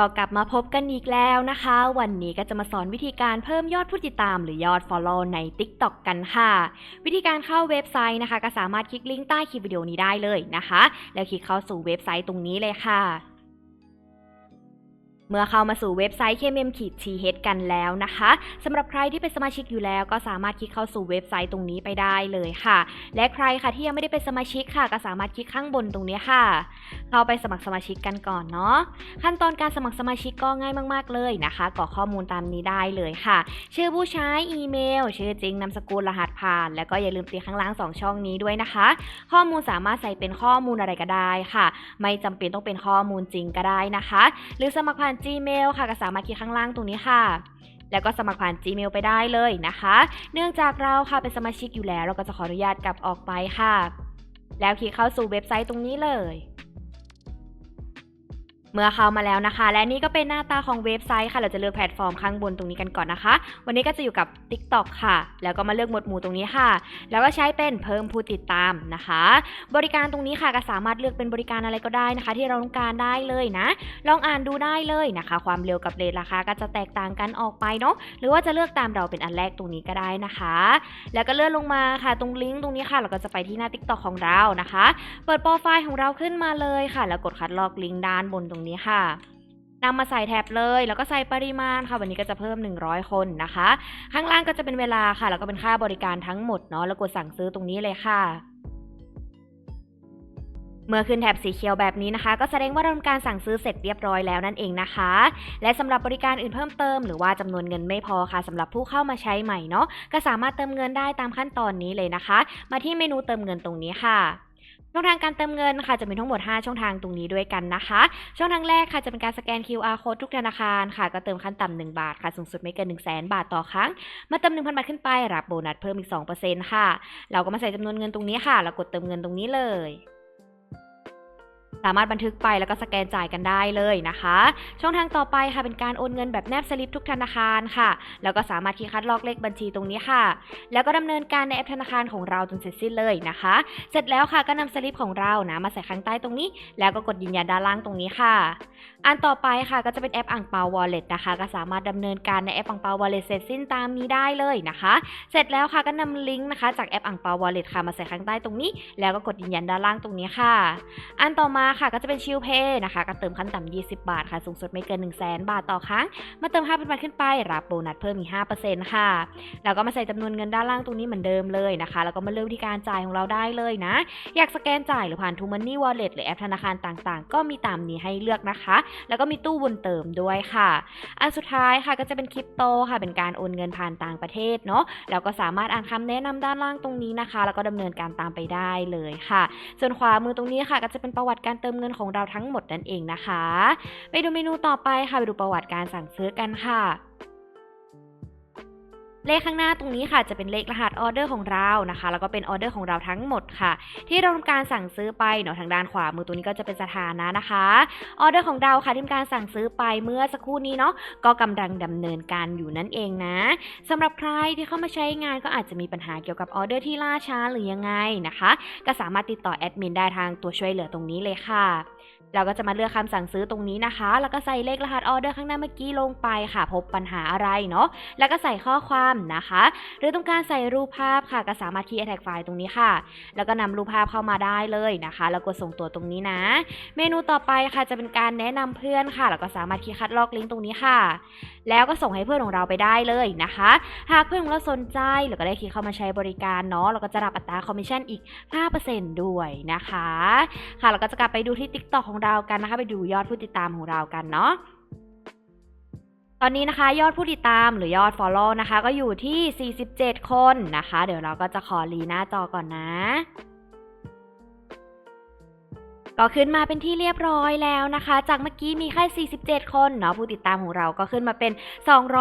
ก็กลับมาพบกันอีกแล้วนะคะ วันนี้ก็จะมาสอนวิธีการเพิ่มยอดผู้ติดตามหรือยอด Follow ใน TikTok กันค่ะ วิธีการเข้าเว็บไซต์นะคะ ก็สามารถคลิกลิงก์ใต้คลิปวิดีโอนี้ได้เลยนะคะ แล้วคลิกเข้าสู่เว็บไซต์ตรงนี้เลยค่ะ เมื่อเข้ามาสู่เว็บไซต์ KMM ขีด TH กันแล้วนะคะสำหรับใครที่เป็นสมาชิกอยู่แล้ว ก็สามารถคลิกเข้าสู่เว็บไซต์ตรงนี้ไปได้เลยค่ะ และใครค่ะที่ยังไม่ได้เป็นสมาชิกค่ะ ก็สามารถคลิกข้างบนตรงนี้ค่ะ เข้าไปสมัครสมาชิกกันก่อนเนาะขั้นตอนการสมัครสมาชิกก็ง่ายมาก ๆเลยนะคะกรอกข้อมูลตามนี้ได้เลยค่ะ ชื่อผู้ใช้อีเมล ชื่อจริงนามสกุลรหัสผ่าน แล้วก็อย่าลืมตีข้างล่างสองช่องนี้ด้วยนะคะ ข้อมูลสามารถใส่เป็นข้อมูลอะไรก็ได้ค่ะ ไม่จำเป็นต้องเป็นข้อมูลจริงก็ได้นะคะ หรือสมัครผ่าน Gmail ค่ะก็สามารถคลิกข้างล่างตรงนี้ค่ะ แล้วก็สมัครผ่าน Gmail ไปได้เลยนะคะ เนื่องจากเราค่ะเป็นสมาชิกอยู่แล้ว เราก็จะขออนุญาตกลับออกไปค่ะ แล้วคลิกเข้าสู่เว็บไซต์ตรงนี้เลย เมื่อเข้ามาแล้วนะคะ และนี่ก็เป็นหน้าตาของเว็บไซต์ค่ะ เราจะเลือกแพลตฟอร์มข้างบนตรงนี้กันก่อนนะคะ วันนี้ก็จะอยู่กับ TikTok ค่ะ แล้วก็มาเลือกหมวดหมู่ตรงนี้ค่ะ แล้วก็ใช้เป็นเพิ่มผู้ติดตามนะคะ บริการตรงนี้ค่ะก็สามารถเลือกเป็นบริการอะไรก็ได้นะคะ ที่เราต้องการได้เลยนะ ลองอ่านดูได้เลยนะคะ ความเร็วกับเรทราคาก็จะแตกต่างกันออกไปเนาะ หรือว่าจะเลือกตามเราเป็นอันแรกตรงนี้ก็ได้นะคะ แล้วก็เลื่อนลงมาค่ะ ตรงลิงก์ตรงนี้ค่ะ เราก็จะไปที่หน้า TikTok ของเรานะคะ เปิดโปรไฟล์ของเราขึ้นมาเลยค่ะ แล้วกดคัดลอกลิงก์ด้านบนตรงนี้ค่ะนำมาใส่แท็บเลยแล้วก็ใส่ปริมาณค่ะ วันนี้ก็จะเพิ่ม 100 คนนะคะ ข้างล่างก็จะเป็นเวลาค่ะ แล้วก็เป็นค่าบริการทั้งหมดเนาะแล้วกดสั่งซื้อตรงนี้เลยค่ะเมื่อขึ้นแถบสีเขียวแบบนี้นะคะ ก็แสดงว่าเราทำการสั่งซื้อเสร็จเรียบร้อยแล้วนั่นเองนะคะ และสำหรับบริการอื่นเพิ่มเติม หรือว่าจำนวนเงินไม่พอค่ะสำหรับผู้เข้ามาใช้ใหม่เนาะก็สามารถเติมเงินได้ตามขั้นตอนนี้เลยนะคะ มาที่เมนูเติมเงินตรงนี้ค่ะ ช่องทางการเติมเงินค่ะจะมีทั้งหมด 5 ช่องทางตรงนี้ด้วยกันนะคะ ช่องทางแรกค่ะจะเป็นการสแกน QR code ทุกธนาคารค่ะ ก็เติมขั้นต่ำ1บาทค่ะสูงสุดไม่เกิน 1 0 0 0 0แบาทต่อครั้ง มาเติม 1,000 บาทขึ้นไปรับโบนัสเพิ่มอีก 2%ค่ะ เราก็มาใส่จำนวนเงินตรงนี้ค่ะ แล้วกดเติมเงินตรงนี้เลย สามารถบันทึกไปแล้วก็สแกนจ่ายกันได้เลยนะคะ ช่องทางต่อไปค่ะเป็นการโอนเงินแบบแนบสลิปทุกธนาคารค่ะ แล้วก็สามารถที่คัดลอกเลขบัญชีตรงนี้ค่ะ แล้วก็ดำเนินการในแอปธนาคารของเราจนเสร็จสิ้นเลยนะคะ เสร็จแล้วค่ะก็นำสลิปของเรานะมาใส่ข้างใต้ตรงนี้ แล้วก็กดยืนยันด้านล่างตรงนี้ค่ะ อันต่อไปค่ะก็จะเป็นแอปอ่างเปา wallet นะคะ ก็สามารถดำเนินการในแอปอ่างเปา wallet เสร็จสิ้นตามนี้ได้เลยนะคะ เสร็จแล้วค่ะก็นำลิงก์นะคะจากแอปอ่างเปา wallet ค่ะมาใส่ข้างใต้ตรงนี้ แล้วก็กดยืนยันด้านล่างตรงนี้ค่ะ อันต่อมาค่ะก็จะเป็นชิลเพย์นะคะ ก็เติมขั้นต่ำ 20 บาทค่ะ สูงสุดไม่เกิน 1 0 0 0 0แบาทต่อครั้ง มาเติม 5,000 บาทขึ้นไป รับโบนัสเพิ่มอีก 5%ค่ะ แล้วก็มาใส่จำนวนเงินด้านล่างตรงนี้เหมือนเดิมเลยนะคะ แล้วก็มาเลือกวิธีการจ่ายของเราได้เลยนะ อยากสแกนจ่ายหรือผ่าน t ูมันนี่วอลเล็ตหรือแอปธนาคารต่างๆ ก็มีตามนี้ให้เลือกนะคะ แล้วก็มีตู้บุญเติมด้วยค่ะ อันสุดท้ายค่ะก็จะเป็นคริปโตค่ะ เป็นการโอนเงินผ่านต่างประเทศเนาะ แล้วก็สามารถอ่านคำแนะนำด้านล่างตรงนี้นะคะ แล้วก็ดำเนินการตามไปได้เลยค่ะ ส่วนขวามือตรงนี้ค่ะ ก็จะเป็นประวัติการเติมเงินของเราทั้งหมดนั่นเองนะคะ ไปดูเมนูต่อไปค่ะ ไปดูประวัติการสั่งซื้อกันค่ะ เลขข้างหน้าตรงนี้ค่ะจะเป็นเลขรหัสออเดอร์ของเรานะคะ แล้วก็เป็นออเดอร์ของเราทั้งหมดค่ะ ที่เราทำการสั่งซื้อไปเนาะทางด้านขวามือตัวนี้ก็จะเป็นสถานะนะคะออเดอร์ของเราค่ะที่ทำการสั่งซื้อไปเมื่อสักครู่นี้เนาะก็กำลังดำเนินการอยู่นั่นเองนะสำหรับใครที่เข้ามาใช้งานก็อาจจะมีปัญหาเกี่ยวกับออเดอร์ที่ล่าช้าหรือยังไงนะคะ ก็สามารถติดต่อแอดมินได้ทางตัวช่วยเหลือตรงนี้เลยค่ะ เราก็จะมาเลือกคำสั่งซื้อตรงนี้นะคะ แล้วก็ใส่เลขรหัสออเดอร์ข้างหน้าเมื่อกี้ลงไปค่ะ พบปัญหาอะไรเนาะ แล้วก็ใส่ข้อความนะคะ หรือต้องการใส่รูปภาพค่ะ ก็สามารถคีย์แท็กไฟล์ตรงนี้ค่ะ แล้วก็นำรูปภาพเข้ามาได้เลยนะคะ แล้วกดส่งตัวตรงนี้นะ เมนูต่อไปค่ะจะเป็นการแนะนำเพื่อนค่ะ แล้วก็สามารถคีย์คัดลอกลิงก์ตรงนี้ค่ะ แล้วก็ส่งให้เพื่อนของเราไปได้เลยนะคะ หากเพื่อนของเราสนใจแล้วก็ได้คลิกเข้ามาใช้บริการเนาะ เราก็จะรับอัตราคอมมิชชั่นอีก 5%ด้วยนะคะ ค่ะ เราก็จะกลับไปดูที่ TikTok ของเรากันนะคะ ไปดูยอดผู้ติดตามของเรากันเนาะตอนนี้นะคะยอดผู้ติดตามหรือยอด Follow นะคะ ก็อยู่ที่ 47 คนนะคะ เดี๋ยวเราก็จะขอรีหน้าจอก่อนนะ ก็ขึ้นมาเป็นที่เรียบร้อยแล้วนะคะ จากเมื่อกี้มีแค่ 47 คนเนาะผู้ติดตามของเราก็ขึ้นมาเป็น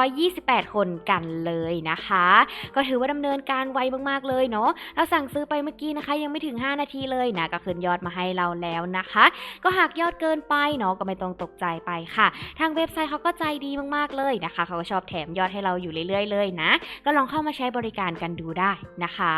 228 คนกันเลยนะคะ ก็ถือว่าดำเนินการไวมากๆเลยเนาะเราสั่งซื้อไปเมื่อกี้นะคะ ยังไม่ถึง 5 นาทีเลยนะก็ขึ้นยอดมาให้เราแล้วนะคะ ก็หากยอดเกินไปเนาะก็ไม่ต้องตกใจไปค่ะ ทางเว็บไซต์เขาก็ใจดีมากๆเลยนะคะเขาก็ชอบแถมยอดให้เราอยู่เรื่อยๆเลยนะ ก็ลองเข้ามาใช้บริการกันดูได้นะคะ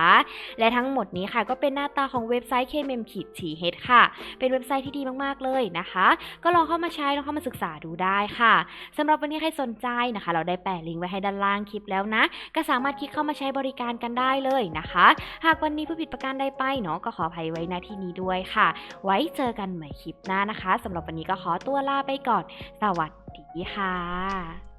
และทั้งหมดนี้ค่ะก็เป็นหน้าตาของเว็บไซต์ KMM ขีด TH ค่ะ เป็นเว็บไซต์ที่ดีมากๆเลยนะคะ ก็ลองเข้ามาใช้ลองเข้ามาศึกษาดูได้ค่ะสำหรับวันนี้ใครสนใจนะคะ เราได้แปะลิงก์ไว้ให้ด้านล่างคลิปแล้วนะ ก็สามารถคลิกเข้ามาใช้บริการกันได้เลยนะคะ หากวันนี้ผู้ผิดประการใดไปเนาะก็ขออภัยไว้ณที่นี้ด้วยค่ะ ไว้เจอกันใหม่คลิปหน้านะคะสำหรับวันนี้ก็ขอตัวลาไปก่อน สวัสดีค่ะ